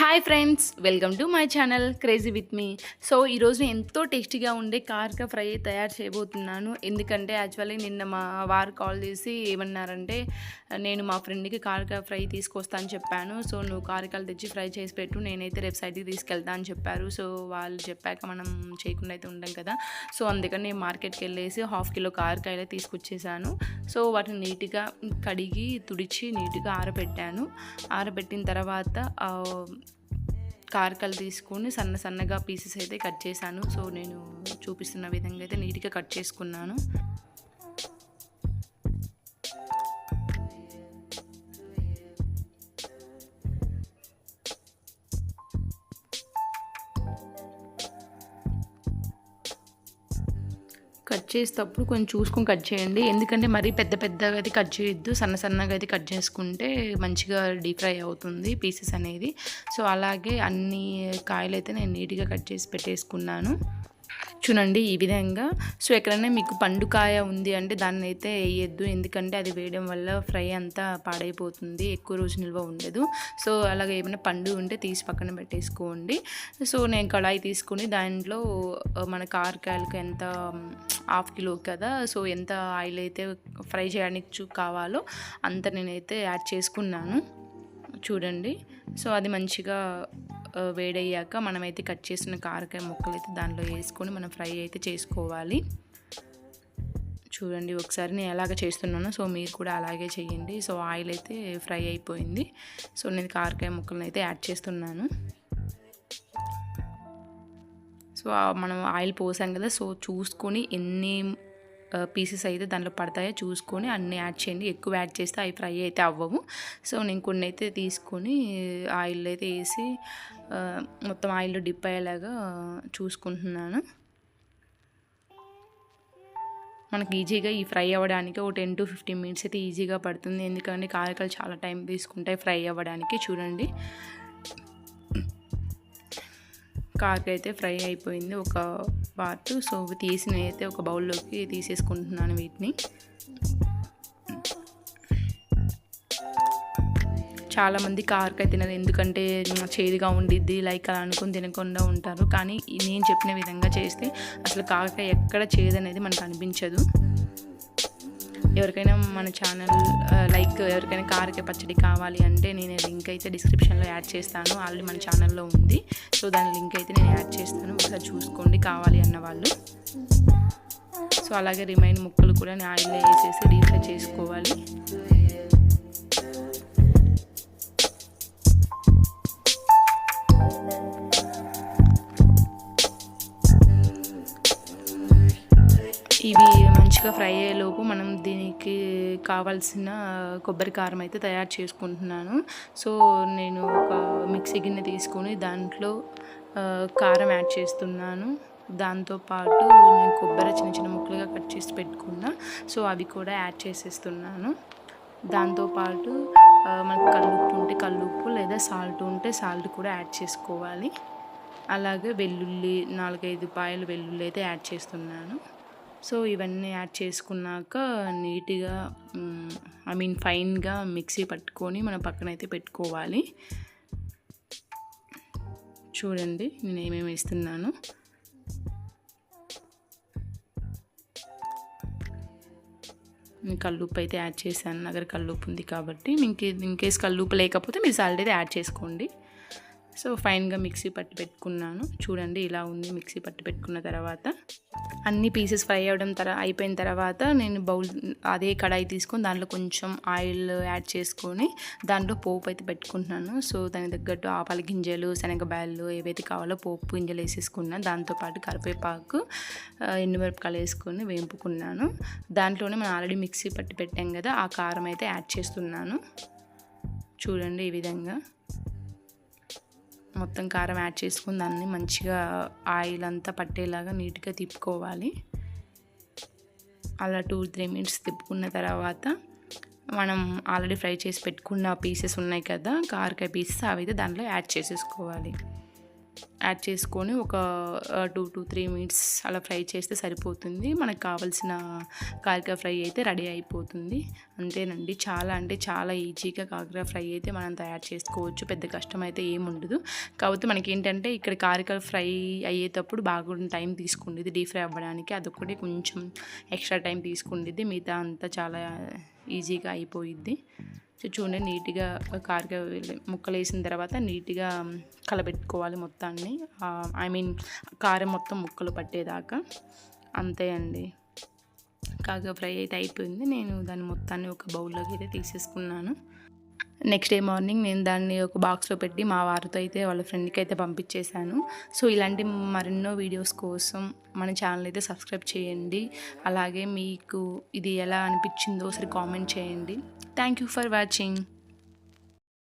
Hi friends welcome to my channel crazy with me so ఈరోజు ఎంతో టేస్టీగా ఉండే కార్క ఫ్రై తయారు చేయబోతున్నాను. ఎందుకంటే యాక్చువల్లీ నిన్న మా వారు కాల్ చేసి ఏమన్నారంటే నేను మా ఫ్రెండ్కి కార్క ఫ్రై తీసుకొస్తా అని చెప్పాను. సో నువ్వు కారకాలు తెచ్చి ఫ్రై చేసి పెట్టు నేనైతే రేపు సైడ్కి తీసుకెళ్తా అని చెప్పారు. సో వాళ్ళు చెప్పాక మనం చేయకుండా అయితే ఉంటాం కదా. సో అందుకని నేను మార్కెట్కి వెళ్ళేసి హాఫ్ కిలో కారకాయలు తీసుకొచ్చేసాను. సో వాటిని నీట్గా కడిగి తుడిచి నీట్గా ఆరబెట్టాను. ఆరబెట్టిన తర్వాత కారకాలు తీసుకొని సన్న సన్నగా పీసెస్ అయితే కట్ చేశాను. సో నేను చూపిస్తున్న విధంగా అయితే నీట్గా కట్ చేసుకున్నాను. కట్ చేసేటప్పుడు కొంచెం చూసుకొని కట్ చేయండి. ఎందుకంటే మరీ పెద్ద పెద్దగా అయితే కట్ చేయొద్దు. సన్న సన్నగా అయితే కట్ చేసుకుంటే మంచిగా డీప్ ఫ్రై అవుతుంది పీసెస్ అనేది. సో అలాగే అన్ని కాయలు అయితే నేను నీట్గా కట్ చేసి పెట్టేసుకున్నాను. చూడండి ఈ విధంగా. సో ఎక్కడైనా మీకు పండుకాయ ఉంది అంటే దాన్ని అయితే వేయద్దు. ఎందుకంటే అది వేయడం వల్ల ఫ్రై అంతా పాడైపోతుంది. ఎక్కువ రోజు నిల్వ ఉండదు. సో అలాగే ఏమైనా పండు ఉంటే తీసి పక్కన పెట్టేసుకోండి. సో నేను కళాయి తీసుకుని దాంట్లో మన కారకాయలకు ఎంత హాఫ్ కిలో కదా సో ఎంత ఆయిల్ అయితే ఫ్రై చేయడానికి చూ- కావాలో అంత నేనైతే యాడ్ చేసుకున్నాను. చూడండి. సో అది మంచిగా వేడయ్యాక మనమైతే కట్ చేసిన కారకాయ ముక్కలు అయితే దాంట్లో వేసుకొని మనం ఫ్రై అయితే చేసుకోవాలి. చూడండి ఒకసారి నేను ఎలాగ చేస్తున్నానో సో మీరు కూడా అలాగే చేయండి సో ఆయిల్ అయితే ఫ్రై అయిపోయింది. సో నేను కారకాయ ముక్కలను అయితే యాడ్ చేస్తున్నాను. సో మనం ఆయిల్ పోసాం కదా సో చూసుకొని ఎన్ని పీసెస్ అయితే దాంట్లో పడతాయో చూసుకొని అన్నీ యాడ్ చేయండి. ఎక్కువ యాడ్ చేస్తే అవి ఫ్రై అయితే అవ్వవు. సో నేను కొన్ని అయితే తీసుకొని ఆయిల్ అయితే వేసి మొత్తం ఆయిల్లో డిప్ అయ్యేలాగా చూసుకుంటున్నాను. మనకి ఈజీగా ఈ ఫ్రై అవ్వడానికి ఒక టెన్ టు ఫిఫ్టీన్ మినిట్స్ అయితే ఈజీగా పడుతుంది. ఎందుకంటే కారకాలు చాలా టైం తీసుకుంటాయి ఫ్రై అవ్వడానికి. చూడండి. కారక అయితే ఫ్రై అయిపోయింది. ఒక పార్ట్ సో తీసిన అయితే ఒక బౌల్లోకి తీసేసుకుంటున్నాను వీటిని. చాలామంది కారకాయ తినదు ఎందుకంటే చేదుగా ఉండిద్ది లైక్ అలా అనుకుని తినకుండా ఉంటారు. కానీ నేను చెప్పిన విధంగా చేస్తే అసలు కారకాయ ఎక్కడ చేదు అనేది మనకు అనిపించదు. ఎవరికైనా మన ఛానల్ లైక్ ఎవరికైనా కారకాయ పచ్చడి కావాలి అంటే నేను లింక్ అయితే డిస్క్రిప్షన్లో యాడ్ చేస్తాను. ఆల్రెడీ మన ఛానల్లో ఉంది. సో దాని లింక్ అయితే నేను యాడ్ చేస్తాను. ఒకసారి చూసుకోండి కావాలి అన్న వాళ్ళు. సో అలాగే రిమైన్ ముక్కలు కూడా నేను ఆయిల్లో వేసేసి డీప్ ఫ్రై చేసుకోవాలి. మంచిగా ఫ్రై అయ్యేలోపు మనం దీనికి కావాల్సిన కొబ్బరి కారం అయితే తయారు చేసుకుంటున్నాను. సో నేను ఒక మిక్సీ గిన్నె తీసుకొని దాంట్లో కారం యాడ్ చేస్తున్నాను. దాంతోపాటు నేను కొబ్బరి చిన్న చిన్న ముక్కలుగా కట్ చేసి పెట్టుకున్నా. సో అవి కూడా యాడ్ చేసేస్తున్నాను. దాంతోపాటు మనకు కల్లుప్పు ఉంటే కల్లుప్పు లేదా సాల్ట్ ఉంటే సాల్ట్ కూడా యాడ్ చేసుకోవాలి. అలాగే వెల్లుల్లి నాలుగైదు పాయలు వెల్లుల్లి అయితే యాడ్ చేస్తున్నాను. సో ఇవన్నీ యాడ్ చేసుకున్నాక నీట్గా ఐ మీన్ ఫైన్గా మిక్సీ పట్టుకొని మనం పక్కన అయితే పెట్టుకోవాలి. చూడండి నేను ఏమేమి వేస్తున్నాను. కల్లుప్పు అయితే యాడ్ చేశాను. నా దగ్గర కల్లుప్పు ఉంది కాబట్టి మీకు ఇన్ కేస్ కల్లుప్పు లేకపోతే మీరు సాల్ట్ అయితే యాడ్ చేసుకోండి. సో ఫైన్గా మిక్సీ పట్టి పెట్టుకున్నాను. చూడండి ఇలా ఉంది మిక్సీ పట్టి పెట్టుకున్న తర్వాత. అన్ని పీసెస్ ఫ్రై అవ్వడం తర అయిపోయిన తర్వాత నేను బౌల్ అదే కడాయి తీసుకొని దాంట్లో కొంచెం ఆయిల్ యాడ్ చేసుకొని దాంట్లో పోపు అయితే పెట్టుకుంటున్నాను. సో దానికి తగ్గట్టు ఆపాల గింజలు శనగబాయలు ఏవైతే కావాలో పోపు గింజలు వేసేసుకున్నాను దాంతోపాటు కరివేపాకు ఎండుమిరపకాయలు వేసుకొని వేంపుకున్నాను. దాంట్లోనే మనం ఆల్రెడీ మిక్సీ పట్టి పెట్టాం కదా ఆ కారం అయితే యాడ్ చేస్తున్నాను. చూడండి ఈ విధంగా. మొత్తం కారం యాడ్ చేసుకుని దాన్ని మంచిగా ఆయిల్ అంతా పట్టేలాగా నీట్గా తిప్పుకోవాలి. అలా టూ త్రీ మినిట్స్ తిప్పుకున్న తర్వాత మనం ఆల్రెడీ ఫ్రై చేసి పెట్టుకున్న పీసెస్ ఉన్నాయి కదా కారకాయ పీసెస్ అవి అయితే దాంట్లో యాడ్ చేసేసుకోవాలి. యాడ్ చేసుకొని ఒక టూ టు త్రీ మినిట్స్ అలా ఫ్రై చేస్తే సరిపోతుంది. మనకు కావాల్సిన కాకర ఫ్రై అయితే రెడీ అయిపోతుంది. అంతేనండి. చాలా అంటే చాలా ఈజీగా కాకర ఫ్రై అయితే మనం తయారు చేసుకోవచ్చు. పెద్ద కష్టం అయితే ఏమి ఉండదు. కాకపోతే మనకి ఏంటంటే ఇక్కడ కాకర ఫ్రై అయ్యేటప్పుడు బాగా టైం తీసుకుండేది. డీప్ ఫ్రై అవ్వడానికి అదొకటి కొంచెం ఎక్స్ట్రా టైం తీసుకుండేది. మిగతా అంతా చాలా ఈజీగా అయిపోయిద్ది. సో చూడండి నీట్గా కారగా ముక్కలు వేసిన తర్వాత నీట్గా కలబెట్టుకోవాలి మొత్తాన్ని. ఐ మీన్ కారం మొత్తం ముక్కలు పట్టేదాకా. అంతే అండి. కాగా ఫ్రై అయితే అయిపోయింది. నేను దాన్ని మొత్తాన్ని ఒక బౌల్లోకి అయితే తీసేసుకున్నాను. నెక్స్ట్ డే మార్నింగ్ నేను దాన్ని ఒక బాక్స్లో పెట్టి మా వారితో అయితే వాళ్ళ ఫ్రెండ్కి అయితే పంపించేశాను. సో ఇలాంటి మరెన్నో వీడియోస్ కోసం మన ఛానల్ అయితే సబ్స్క్రైబ్ చేయండి. అలాగే మీకు ఇది ఎలా అనిపించిందో ఒకసారి కామెంట్ చేయండి. Thank you for watching.